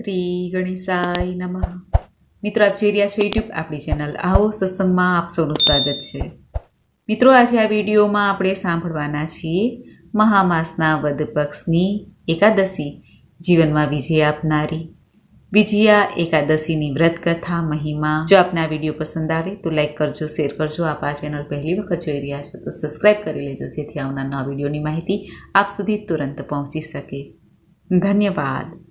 શ્રી ગણેશાય નમઃ. મિત્રો, આપ જોઈ રહ્યા છો યુટ્યુબ આપણી ચેનલ. આવો સત્સંગમાં આપ સૌનું સ્વાગત છે. મિત્રો, આજે આ વિડીયોમાં આપણે સાંભળવાના છીએ મહામાસના વદ પક્ષની એકાદશી, જીવનમાં વિજય આપનારી, વિજયા એકાદશીની વ્રત કથા મહિમા. જો આપને આ વીડિયો પસંદ આવે તો લાઈક કરજો, શેર કરજો. આપ આ ચેનલ પહેલી વખત જોઈ રહ્યા છો તો સબસ્ક્રાઈબ કરી લેજો, જેથી આવનાર નવા વિડીયોની માહિતી આપ સુધી તુરંત પહોંચી શકે. ધન્યવાદ.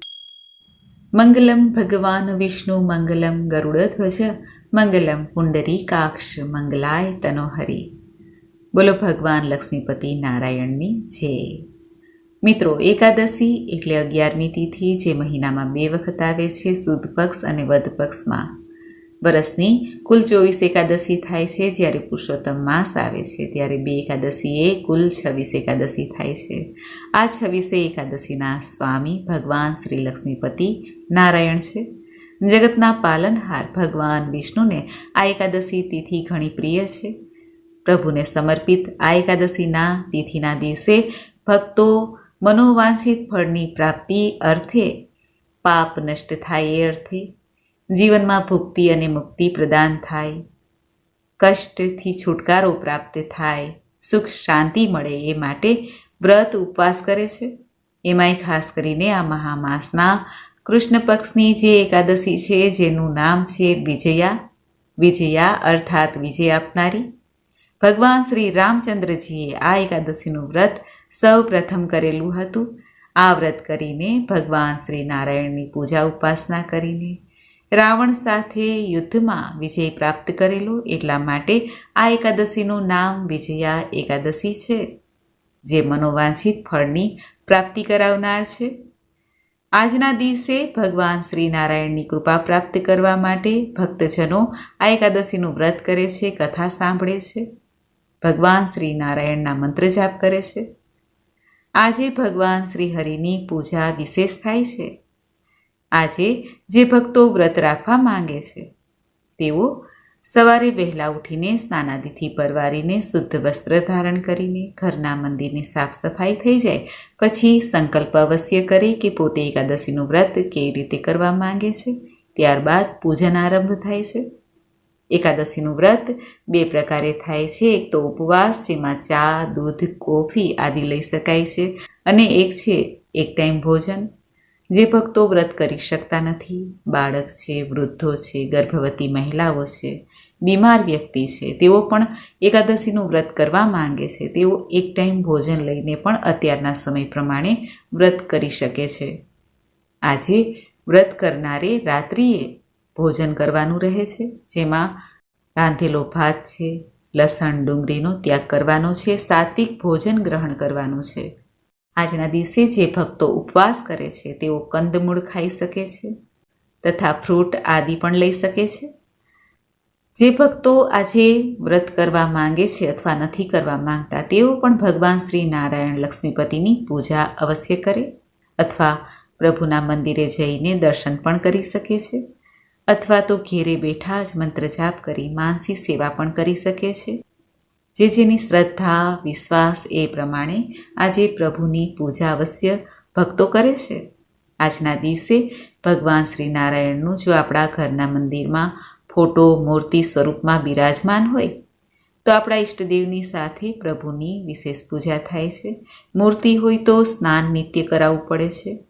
મંગલમ ભગવાન વિષ્ણુ મંગલમ ગરુડધ્વજ મંગલમ પુંડરીકાક્ષ મંગલાય તનોહરી બોલો ભગવાન લક્ષ્મીપતિ નારાયણની જય મિત્રો એકાદશી એટલે અગિયારમી તિથિ, જે મહિનામાં બે વખત આવે છે, સુદ પક્ષ અને વધ પક્ષમાં. વરસની કુલ ચોવીસ એકાદશી થાય છે જ્યારે પુરુષોત્તમ માસ આવે છે, ત્યારે બે એકાદશીએ કુલ છવ્વીસ એકાદશી થાય છે. આ છવ્વીસે એકાદશીના સ્વામી ભગવાન શ્રી લક્ષ્મીપતિ નારાયણ છે. જગતના પાલનહાર ભગવાન વિષ્ણુને આ એકાદશી તિથિ ઘણી પ્રિય છે. પ્રભુને સમર્પિત આ એકાદશીના તિથિના દિવસે ભક્તો મનોવાંછિત ફળની પ્રાપ્તિ અર્થે પાપ નષ્ટ થાય એ અર્થે જીવનમાં ભુક્તિ અને મુક્તિ પ્રદાન થાય. કષ્ટથી છુટકારો પ્રાપ્ત થાય. સુખ શાંતિ મળે એ માટે વ્રત ઉપવાસ કરે છે. એમાંય ખાસ કરીને આ મહામાસના કૃષ્ણ પક્ષની જે એકાદશી છે, જેનું નામ છે વિજયા. વિજયા અર્થાત વિજય આપનારી. ભગવાન શ્રી રામચંદ્રજીએ આ એકાદશીનું વ્રત સૌ પ્રથમ કરેલું હતું. આ વ્રત કરીને ભગવાન શ્રી નારાયણની પૂજા ઉપાસના કરીને રાવણ સાથે યુદ્ધમાં વિજય પ્રાપ્ત કરેલો એટલા માટે આ એકાદશીનું નામ વિજયા એકાદશી છે, જે મનોવાંછિત ફળની પ્રાપ્તિ કરાવનાર છે. આજના દિવસે ભગવાન શ્રી નારાયણની કૃપા પ્રાપ્ત કરવા માટે ભક્તજનો આ એકાદશીનું વ્રત કરે છે, કથા સાંભળે છે. ભગવાન શ્રી નારાયણના મંત્ર જાપ કરે છે. આજે ભગવાન શ્રી હરિની પૂજા વિશેષ થાય છે. આજે જે ભક્તો વ્રત રાખવા માંગે છે, તેઓ સવારે વહેલા ઉઠીને સ્નાનાદિથી પરવારીને શુદ્ધ વસ્ત્ર ધારણ કરીને ઘરના મંદિરની સાફ સફાઈ થઈ જાય, પછી સંકલ્પ અવશ્ય કરે કે પોતે એકાદશીનું વ્રત કેવી રીતે કરવા માંગે છે, ત્યારબાદ પૂજન આરંભ થાય છે. એકાદશીનું વ્રત બે પ્રકારે થાય છે, એક તો ઉપવાસ, જેમાં ચા, દૂધ, કોફી આદિ લઈ શકાય છે, અને એક છે એક ટાઈમ ભોજન. જે ભક્તો વ્રત કરી શકતા નથી. બાળક છે, વૃદ્ધો છે, ગર્ભવતી મહિલાઓ છે, બીમાર વ્યક્તિ છે, તેઓ પણ એકાદશીનું વ્રત કરવા માંગે છે. તેઓ એક ટાઈમ ભોજન લઈને પણ અત્યારના સમય પ્રમાણે વ્રત કરી શકે છે. આજે વ્રત કરનારે રાત્રિએ ભોજન કરવાનું રહે છે, જેમાં રાંધેલો ભાત છે, લસણ, ડુંગળીનો ત્યાગ કરવાનો છે, સાત્વિક ભોજન ગ્રહણ કરવાનું છે. આજના દિવસે જે ભક્તો ઉપવાસ કરે છે, તેઓ કંદમૂળ ખાઈ શકે છે તથા ફ્રૂટ આદિ પણ લઈ શકે છે. જે ભક્તો આજે વ્રત કરવા માંગે છે અથવા નથી કરવા માંગતા, તેઓ પણ ભગવાન શ્રી નારાયણ લક્ષ્મીપતિની પૂજા અવશ્ય કરે અથવા પ્રભુના મંદિરે જઈને દર્શન પણ કરી શકે છે અથવા તો ઘેરે બેઠા જ મંત્ર જાપ કરી માનસી સેવા પણ કરી શકે છે. જે જેની શ્રદ્ધા, વિશ્વાસ એ પ્રમાણે આજે પ્રભુની પૂજા અવશ્ય ભક્તો કરે છે. આજના દિવસે ભગવાન શ્રી નારાયણનું જો આપણા ઘરના મંદિરમાં ફોટો, મૂર્તિ સ્વરૂપમાં બિરાજમાન હોય, તો આપણા ઈષ્ટદેવની સાથે પ્રભુની વિશેષ પૂજા થાય છે. મૂર્તિ હોય તો સ્નાન નિત્ય કરાવવું પડે છે.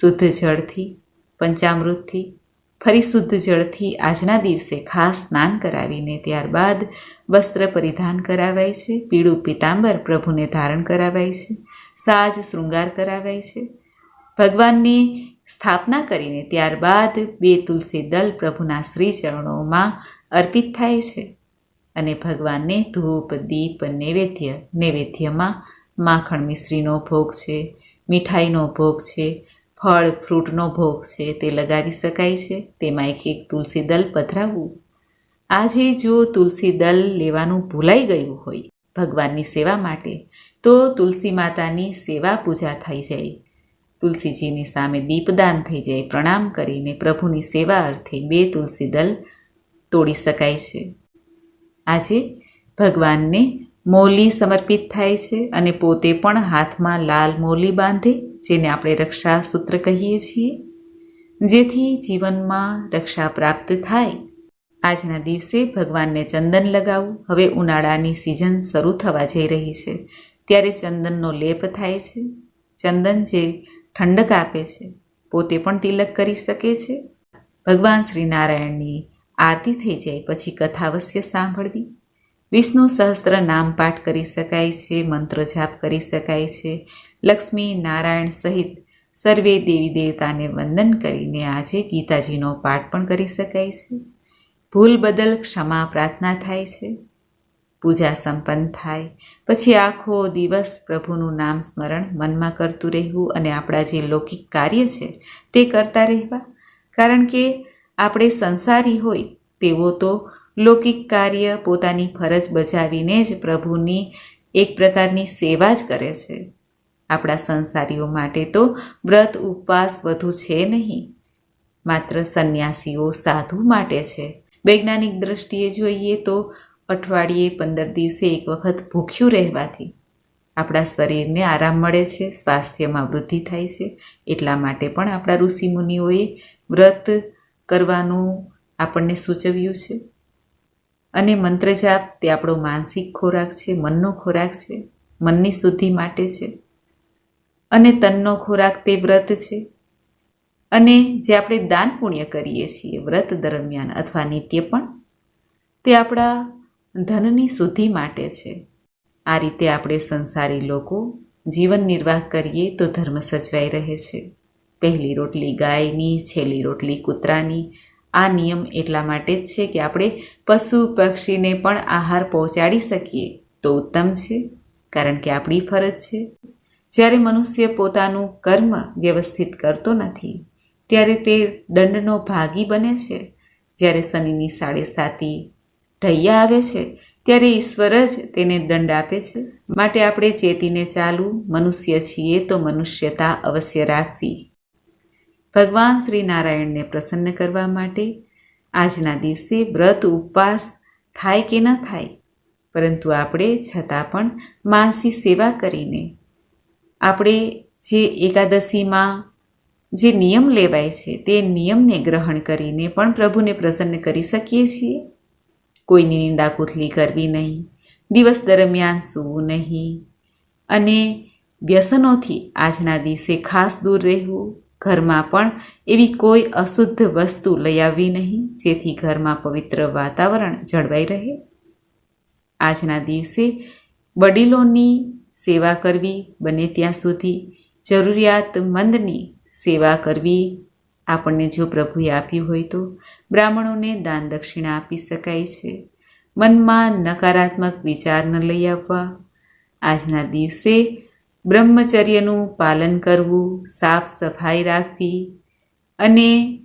શુદ્ધ જળથી, પંચામૃતથી ફરી શુદ્ધ જળથી આજના દિવસે ખાસ સ્નાન કરાવીને ત્યારબાદ વસ્ત્ર પરિધાન કરાવાય છે. પીળું પિતાંબર પ્રભુને ધારણ કરાવાય છે. સાજ શૃંગાર કરાવાય છે. ભગવાનની સ્થાપના કરીને ત્યારબાદ બે તુલસી દલ પ્રભુના શ્રી ચરણોમાં અર્પિત થાય છે અને ભગવાનને ધૂપ, દીપ, નૈવેદ્ય, નૈવેદ્યમાં માખણ મિશ્રીનો ભોગ છે, મીઠાઈનો ભોગ છે ફળ, ફ્રૂટનો ભોગ છે તે લગાવી શકાય છે. તેમાં એક એક તુલસી દલ પધરાવવું. આજે જો તુલસી દલ લેવાનું ભૂલાઈ ગયું હોય ભગવાનની સેવા માટે, તો તુલસી માતાની સેવા પૂજા થઈ જાય. તુલસીજીની સામે દીપદાન થઈ જાય. પ્રણામ કરીને પ્રભુની સેવા અર્થે બે તુલસી દલ તોડી શકાય છે. આજે ભગવાનને મોલી સમર્પિત થાય છે અને પોતે પણ હાથમાં લાલ મોલી બાંધે જેને આપણે રક્ષા સૂત્ર કહીએ છીએ, જેથી જીવનમાં રક્ષા પ્રાપ્ત થાય. આજના દિવસે ભગવાનને ચંદન લગાવવું હવે ઉનાળાની સિઝન શરૂ થવા જઈ રહી છે. ત્યારે ચંદનનો લેપ થાય છે. ચંદન જે ઠંડક આપે છે, પોતે પણ તિલક કરી શકે છે. ભગવાન શ્રી નારાયણની આરતી થઈ જાય પછી કથાવશ્ય સાંભળવી. વિષ્ણુ સહસ્ત્ર નામ પાઠ કરી શકાય છે, મંત્ર જાપ કરી શકાય છે. લક્ષ્મી નારાયણ સહિત સર્વે દેવી દેવતાને વંદન કરીને આજે ગીતાજીનો પાઠ પણ કરી શકાય છે. ભૂલ બદલ ક્ષમા પ્રાર્થના થાય છે. પૂજા સંપન્ન થાય. પછી આખો દિવસ પ્રભુનું નામ સ્મરણ મનમાં કરતું રહેવું અને આપણા જે લૌકિક કાર્ય છે તે કરતા રહેવા. કારણ કે આપણે સંસારી હોય તેવો તો લૌકિક કાર્ય પોતાની ફરજ બજાવીને જ પ્રભુની એક પ્રકારની સેવા જ કરે છે. આપણા સંસારીઓ માટે તો વ્રત ઉપવાસ વધુ છે નહીં. માત્ર સંન્યાસીઓ સાધુ માટે છે. વૈજ્ઞાનિક દ્રષ્ટિએ જોઈએ તો અઠવાડિયે પંદર દિવસે એક વખત ભૂખ્યું રહેવાથી આપણા શરીરને આરામ મળે છે, સ્વાસ્થ્યમાં વૃદ્ધિ થાય છે. એટલા માટે પણ આપણા ઋષિમુનિઓએ વ્રત કરવાનું આપણને સૂચવ્યું છે. અને મંત્રજાપ તે આપણો માનસિક ખોરાક છે, મનનો ખોરાક છે, મનની શુદ્ધિ માટે છે. અને તનનો ખોરાક તે વ્રત છે. અને જે આપણે દાન પુણ્ય કરીએ છીએ વ્રત દરમિયાન અથવા નિત્ય પણ, તે આપણા ધનની શુદ્ધિ માટે છે. આ રીતે આપણે સંસારી લોકો જીવન નિર્વાહ કરીએ તો ધર્મ સચવાઈ રહે છે. પહેલી રોટલી ગાયની, છેલ્લી રોટલી કૂતરાની, આ નિયમ એટલા માટે જ છે કે આપણે પશુ પક્ષીને પણ આહાર પહોંચાડી શકીએ તો ઉત્તમ છે, કારણ કે આપણી ફરજ છે. જ્યારે મનુષ્ય પોતાનું કર્મ વ્યવસ્થિત કરતો નથી, ત્યારે તે દંડનો ભાગી બને છે. જ્યારે શનિની સાડે સાતી ઢૈયા આવે છે, ત્યારે ઈશ્વર જ તેને દંડ આપે છે. માટે આપણે ચેતીને ચાલવું મનુષ્ય છીએ તો મનુષ્યતા અવશ્ય રાખવી. ભગવાન શ્રી નારાયણને પ્રસન્ન કરવા માટે આજના દિવસે વ્રત ઉપવાસ થાય કે ન થાય, પરંતુ આપણે છતાં પણ માનસી સેવા કરીને આપણે જે એકાદશીમાં જે નિયમ લેવાય છે, તે નિયમને ગ્રહણ કરીને પણ પ્રભુને પ્રસન્ન કરી શકીએ છીએ. કોઈની નિંદા કુથલી કરવી નહીં, દિવસ દરમિયાન સૂવું નહીં અને વ્યસનોથી આજના દિવસે ખાસ દૂર રહેવું. ઘરમાં પણ એવી કોઈ અશુદ્ધ વસ્તુ લઈ આવવી નહીં, જેથી ઘરમાં પવિત્ર વાતાવરણ જળવાઈ રહે. આજના દિવસે વડીલોની સેવા કરવી બને ત્યાં સુધી જરૂરિયાતમંદની સેવા કરવી આપણને જો પ્રભુએ આપ્યું હોય તો બ્રાહ્મણોને દાન દક્ષિણા આપી શકાય છે. મનમાં નકારાત્મક વિચાર ન લઈ આવવા. આજના દિવસે બ્રહ્મચર્યનું પાલન કરવું, સાફ સફાઈ રાખવી અને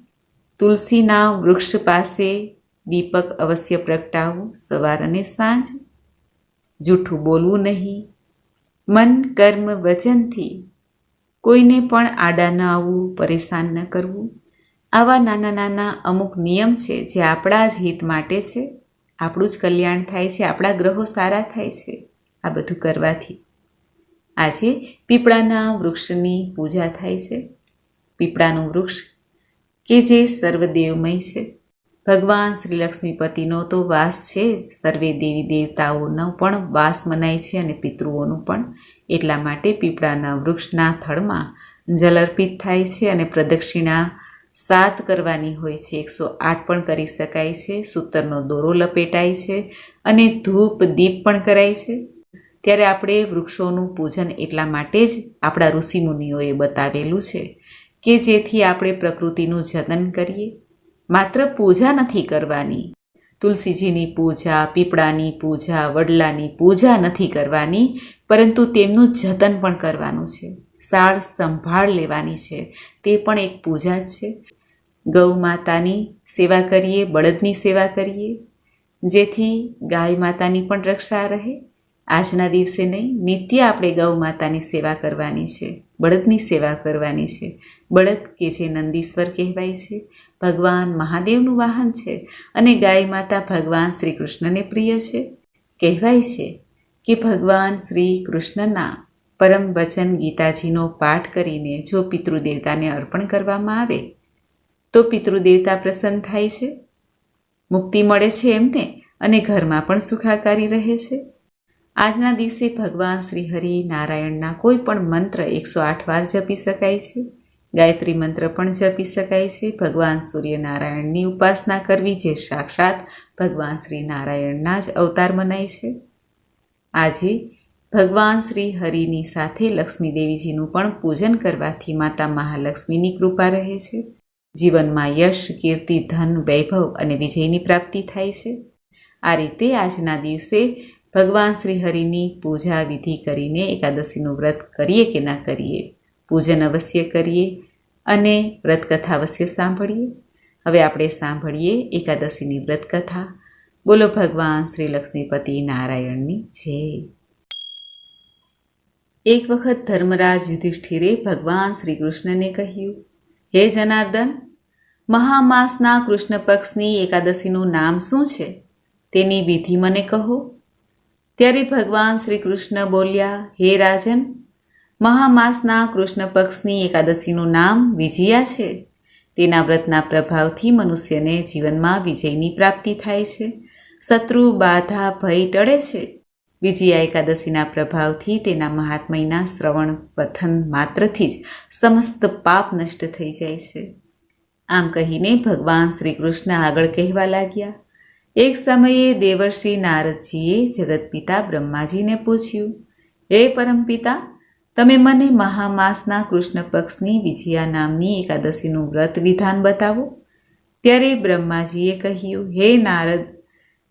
તુલસીના વૃક્ષ પાસે દીપક અવશ્ય પ્રગટાવવું સવાર અને સાંજ. જૂઠું બોલવું નહીં. મન કર્મ વચનથી. કોઈને પણ આડા ન આવવું, પરેશાન ન કરવું. આવા નાના નાના અમુક નિયમ છે જે આપણા જ હિત માટે છે. આપણું જ કલ્યાણ થાય છે, આપણા ગ્રહો સારા થાય છે, આ બધું કરવાથી. આજે પીપળાના વૃક્ષની પૂજા થાય છે. પીપળાનું વૃક્ષ કે જે સર્વદેવમય છે. ભગવાન શ્રી લક્ષ્મીપતિનો તો વાસ છે, સર્વે દેવી દેવતાઓનો પણ વાસ મનાય છે અને પિતૃઓનું પણ. એટલા માટે પીપળાના વૃક્ષના થડમાં જલ અર્પિત થાય છે અને પ્રદક્ષિણા સાત કરવાની હોય છે. એકસો આઠ પણ કરી શકાય છે. સૂતરનો દોરો લપેટાય છે અને ધૂપ દીપ પણ કરાય છે. ત્યારે આપણે વૃક્ષોનું પૂજન એટલા માટે જ આપણા ઋષિમુનિઓએ બતાવેલું છે કે જેથી આપણે પ્રકૃતિનું જતન કરીએ. માત્ર પૂજા નથી કરવાની. તુલસીજીની પૂજા, પીપળાની પૂજા, વડલાની પૂજા નથી કરવાની, પરંતુ તેમનું જતન પણ કરવાનું છે. સાળ સંભાળ લેવાની છે. તે પણ એક પૂજા જ છે. ગૌ માતાની સેવા કરીએ, બળદની સેવા કરીએ, જેથી ગાય માતાની પણ રક્ષા રહે. આજના દિવસે નહીં, નિત્ય આપણે ગૌ માતાની સેવા કરવાની છે, બળદની સેવા કરવાની છે. બળદ કે જે નંદીશ્વર કહેવાય છે, ભગવાન મહાદેવનું વાહન છે અને ગાય માતા ભગવાન શ્રી કૃષ્ણને પ્રિય છે. કહેવાય છે કે ભગવાન શ્રી કૃષ્ણના પરમ વચન ગીતાજીનો પાઠ કરીને જો પિતૃદેવતાને અર્પણ કરવામાં આવે, તો પિતૃદેવતા પ્રસન્ન થાય છે. મુક્તિ મળે છે એમને અને ઘરમાં પણ સુખાકારી રહે છે. આજના દિવસે ભગવાન શ્રી હરિ નારાયણના કોઈ પણ મંત્ર એકસો આઠ વાર જપી શકાય છે. ગાયત્રી મંત્ર પણ જપી શકાય છે. ભગવાન સૂર્યનારાયણની ઉપાસના કરવી જે સાક્ષાત ભગવાન શ્રી નારાયણના જ અવતાર મનાય છે. આજે ભગવાન શ્રી હરિની સાથે લક્ષ્મી દેવીજીનું પણ પૂજન કરવાથી માતા મહાલક્ષ્મીની કૃપા રહે છે. જીવનમાં યશ, કીર્તિ, ધન, વૈભવ અને વિજયની પ્રાપ્તિ થાય છે. આ રીતે આજના દિવસે ભગવાન શ્રી હરિની પૂજા વિધિ કરીને એકાદશીનું વ્રત કરીએ કે ના કરીએ? પૂજન અવશ્ય કરીએ અને વ્રતકથા અવશ્ય સાંભળીએ. હવે આપણે સાંભળીએ એકાદશીની વ્રતકથા. બોલો ભગવાન શ્રી લક્ષ્મીપતિ નારાયણની જય. એક વખત ધર્મરાજ યુધિષ્ઠિરે ભગવાન શ્રી કૃષ્ણને કહ્યું, હે જનાર્દન, મહામાસના કૃષ્ણ પક્ષની એકાદશીનું નામ શું છે? તેની વિધિ મને કહો. ત્યારે ભગવાન શ્રી કૃષ્ણ બોલ્યા, હે રાજન, મહામાસના કૃષ્ણ પક્ષની એકાદશીનું નામ વિજયા છે. તેના વ્રતના પ્રભાવથી મનુષ્યને જીવનમાં વિજયની પ્રાપ્તિ થાય છે. શત્રુ બાધા ભય ટળે છે. વિજયા એકાદશીના પ્રભાવથી તેના મહાત્મયના શ્રવણ પઠન માત્રથી જ સમસ્ત પાપ નષ્ટ થઈ જાય છે. આમ કહીને ભગવાન શ્રી કૃષ્ણ આગળ કહેવા લાગ્યા એક સમયે દેવર્ષિ નારદજીએ જગતપિતા બ્રહ્માજીને પૂછ્યું, હે પરમપિતા, તમે મને મહામાસના કૃષ્ણ પક્ષની વિજયા નામની એકાદશીનું વ્રત વિધાન બતાવો? ત્યારે બ્રહ્માજીએ કહ્યું, હે નારદ,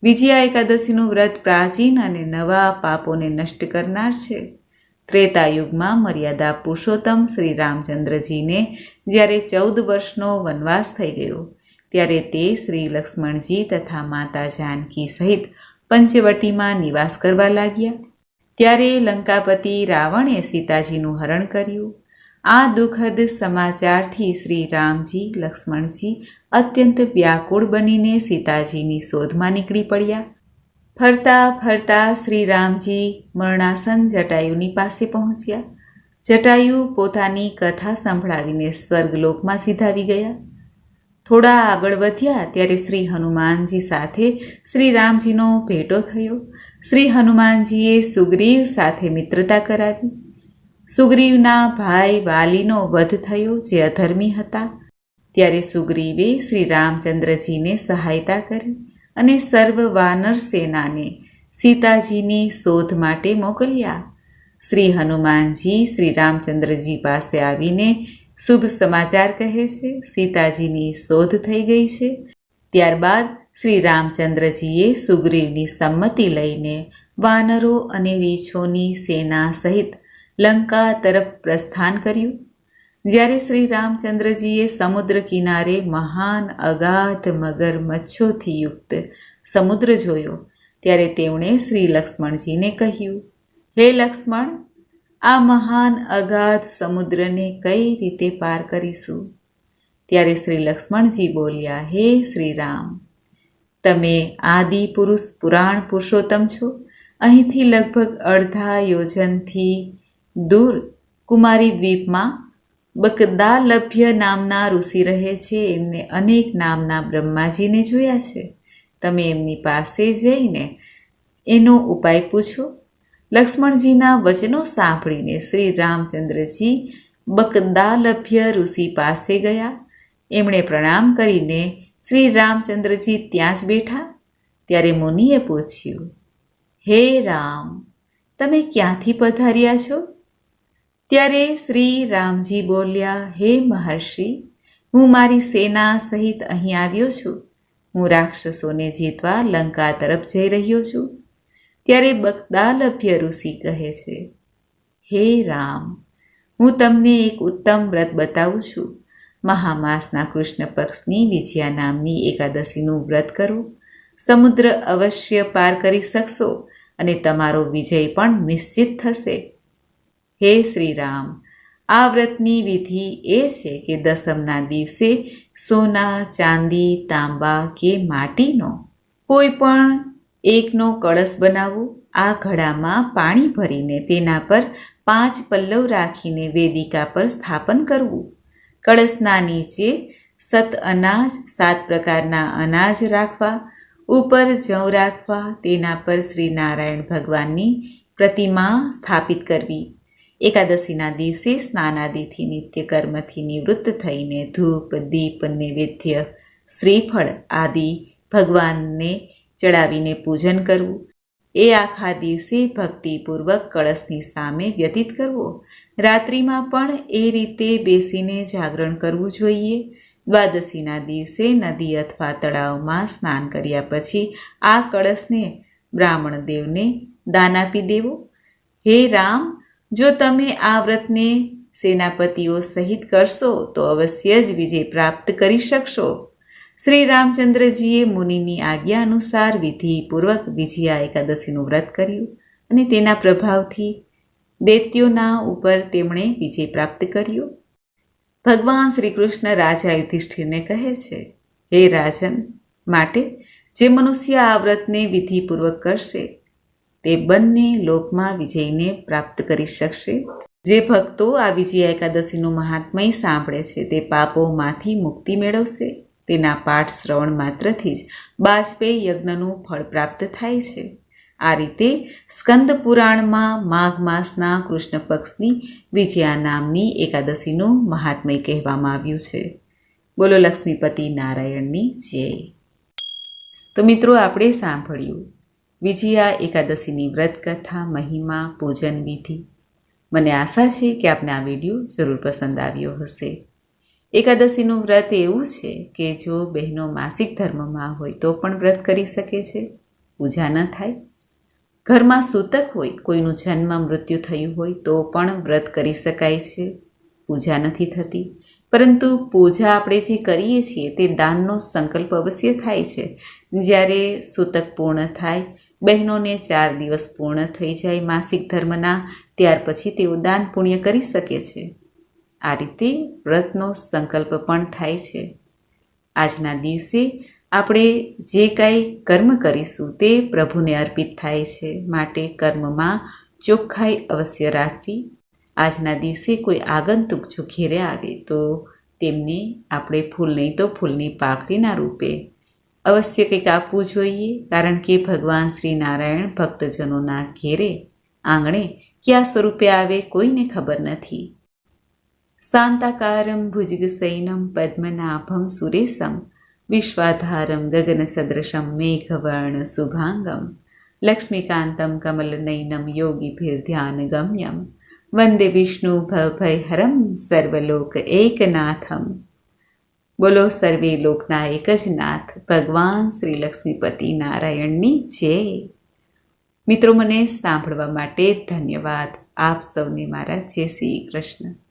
વિજયા એકાદશીનું વ્રત પ્રાચીન અને નવા પાપોને નષ્ટ કરનાર છે. ત્રેતાયુગમાં મર્યાદા પુરુષોત્તમ શ્રી રામચંદ્રજીને જ્યારે ચૌદ વર્ષનો વનવાસ થઈ ગયો ત્યારે તે શ્રી લક્ષ્મણજી તથા માતા જાનકી સહિત પંચવટીમાં નિવાસ કરવા લાગ્યા. ત્યારે લંકાપતિ રાવણે સીતાજીનું હરણ કર્યું. આ દુઃખદ સમાચારથી શ્રી રામજી, લક્ષ્મણજી અત્યંત વ્યાકુળ બનીને સીતાજીની શોધમાં નીકળી પડ્યા. ફરતા ફરતા શ્રી રામજી મરણાસન જટાયુની પાસે પહોંચ્યા. જટાયુ પોતાની કથા સંભળાવીને સ્વર્ગલોકમાં સીધાવી ગયા. થોડા આગળ વધ્યા ત્યારે શ્રી હનુમાનજી સાથે શ્રી રામજીનો ભેટો થયો. શ્રી હનુમાનજીએ સુગ્રીવ સાથે મિત્રતા કરાવી. સુગ્રીવના ભાઈ વાલીનો વધ થયો, જે અધર્મી હતા. ત્યારે સુગ્રીવે શ્રી રામચંદ્રજીને સહાયતા કરી અને સર્વ વાનર સેનાને સીતાજીની શોધ માટે મોકલ્યા. શ્રી હનુમાનજી શ્રી રામચંદ્રજી પાસે આવીને શુભ સમાચાર કહે છે. સીતાજીની શોધ થઈ ગઈ છે. ત્યારબાદ શ્રી રામચંદ્રજીએ સુગ્રીવની સંમતિ લઈને વાનરો અને રીછોની સેના સહિત લંકા તરફ પ્રસ્થાન કર્યું. જ્યારે શ્રી રામચંદ્રજીએ સમુદ્ર કિનારે મહાન અગાધ મગર મચ્છોથી યુક્ત સમુદ્ર જોયો, ત્યારે તેમણે શ્રી લક્ષ્મણજીને કહ્યું, હે લક્ષ્મણ આ મહાન અગાધ સમુદ્રને કઈ રીતે પાર કરીશું? ત્યારે શ્રી લક્ષ્મણજી બોલ્યા, હે શ્રી રામ તમે આદિ પુરુષ પુરાણ પુરુષોત્તમ છો? અહીંથી લગભગ અડધા યોજનથી દૂર કુમારી દ્વીપમાં બકદાલભ્ય નામના ઋષિ રહે છે. એમને અનેક નામના બ્રહ્માજીને જોયા છે. તમે એમની પાસે જઈને એનો ઉપાય પૂછો. લક્ષ્મણજીના વચનો સાંભળીને શ્રી રામચંદ્રજી બકદાલભ્ય ઋષિ પાસે ગયા. એમણે પ્રણામ કરીને શ્રી રામચંદ્રજી ત્યાં જ બેઠા. ત્યારે મુનિએ પૂછ્યું, હે રામ, તમે ક્યાંથી પધાર્યા છો? ત્યારે શ્રી રામજી બોલ્યા, હે મહર્ષિ, હું મારી સેના સહિત અહીં આવ્યો છું. હું રાક્ષસોને જીતવા લંકા તરફ જઈ રહ્યો છું. ત્યારે બગદાલભ્ય ઋષિ કહે છે, હે રામ, હું તમને એક ઉત્તમ વ્રત બતાવું છું. મહામાસના કૃષ્ણ પક્ષની વિજયા નામની એકાદશીનું વ્રત કરો. સમુદ્ર અવશ્ય પાર કરી શકશો અને તમારો વિજય પણ નિશ્ચિત થશે. હે શ્રી રામ, આ વ્રતની વિધિ એ છે કે દસમના દિવસે સોના, ચાંદી, તાંબા કે માટીનો કોઈ પણ એકનો કળશ બનાવવું આ ઘડામાં પાણી ભરીને તેના પર પાંચ પલ્લવ રાખીને વેદિકા પર સ્થાપન કરવું. કળશના નીચે સત અનાજ, સાત પ્રકારના અનાજ રાખવા, ઉપર જવ રાખવા, તેના પર શ્રી નારાયણ ભગવાનની પ્રતિમા સ્થાપિત કરવી. એકાદશીના દિવસે સ્નાનાદિથી નિત્ય કર્મથી નિવૃત્ત થઈને ધૂપ, દીપ, નૈવેદ્ય, શ્રીફળ આદિ ભગવાનને ચડાવીને પૂજન કરવું. એ આખા દિવસે ભક્તિપૂર્વક કળશની સામે વ્યતીત કરવો. રાત્રિમાં પણ એ રીતે બેસીને જાગરણ કરવું જોઈએ. દ્વાદશીના દિવસે નદી અથવા તળાવમાં સ્નાન કર્યા પછી આ કળશને બ્રાહ્મણ દેવને દાન આપી દેવો. હે રામ, જો તમે આ વ્રતને સેનાપતિઓ સહિત કરશો તો અવશ્ય જ વિજય પ્રાપ્ત કરી શકશો. શ્રી રામચંદ્રજીએ મુનિની આજ્ઞા અનુસાર વિધિપૂર્વક વિજયા એકાદશીનું વ્રત કર્યું અને તેના પ્રભાવથી દૈત્યોના ઉપર તેમણે વિજય પ્રાપ્ત કર્યો. ભગવાન શ્રી કૃષ્ણ રાજા યુધિષ્ઠિરને કહે છે, હે રાજન, માટે જે મનુષ્ય આ વ્રતને વિધિપૂર્વક કરશે, તે બંને લોકમાં વિજયને પ્રાપ્ત કરી શકશે. જે ભક્તો આ વિજયા એકાદશીનું મહાત્મય સાંભળે છે, તે પાપોમાંથી મુક્તિ મેળવશે. તેના પાઠ શ્રવણ માત્રથી જ બાજપેયી યજ્ઞનું ફળ પ્રાપ્ત થાય છે. આ રીતે સ્કંદ પુરાણમાં માઘ માસના કૃષ્ણ પક્ષની વિજયા નામની એકાદશીનું મહાત્મય કહેવામાં આવ્યું છે. બોલો લક્ષ્મીપતિ નારાયણની જય. તો મિત્રો, આપણે સાંભળ્યું. વિજયા એકાદશીની વ્રત કથા મહિમા, પૂજન વિધિ. મને આશા છે કે આપને આ વીડિયો જરૂર પસંદ આવ્યો હશે. એકાદશીનું વ્રત એવું છે કે જો બહેનો માસિક ધર્મમાં હોય તો પણ વ્રત કરી શકે છે. પૂજા ન થાય. ઘરમાં સૂતક હોય, કોઈનું જન્મ મૃત્યુ થયું હોય તો પણ વ્રત કરી શકાય છે. પૂજા નથી થતી. પરંતુ પૂજા આપણે જે કરીએ છીએ તે દાનનો સંકલ્પ અવશ્ય થાય છે. જ્યારે સૂતક પૂર્ણ થાય, બહેનોને ચાર દિવસ પૂર્ણ થઈ જાય માસિક ધર્મના, ત્યાર પછી તેઓ દાન પુણ્ય કરી શકે છે. આ રીતે વ્રતનો સંકલ્પ પણ થાય છે. આજના દિવસે આપણે જે કાંઈ કર્મ કરીશું તે પ્રભુને અર્પિત થાય છે માટે કર્મમાં ચોખ્ખાઈ અવશ્ય રાખવી. આજના દિવસે કોઈ આગંતુક જો ઘેરે આવે તો તેમને આપણે ફૂલ નહીં તો ફૂલની પાકડીના રૂપે અવશ્ય કંઈક આપવું જોઈએ, કારણ કે ભગવાન શ્રી નારાયણ ભક્તજનોના ઘેરે આંગણે ક્યાં સ્વરૂપે આવે કોઈને ખબર નથી. શાંતાકારમ ભુજગસૈનમ પદ્મનાભમ સુરેશમ વિશ્વાધારમ ગગનસદૃશમ મેઘવર્ણ શુભાંગમ લક્ષ્મીકાંતમ કમલનયનમ યોગીભિર્ધ્યાનગમ્યમ વંદે વિષ્ણુ ભયહરમ સર્વલોક એકનાથમ બોલો સર્વે લોકના એક જ નાથ ભગવાન શ્રી લક્ષ્મીપતિ નારાયણની જય મિત્રો મને સાંભળવા માટે ધન્યવાદ. આપ સૌને મારા જય શ્રી કૃષ્ણ.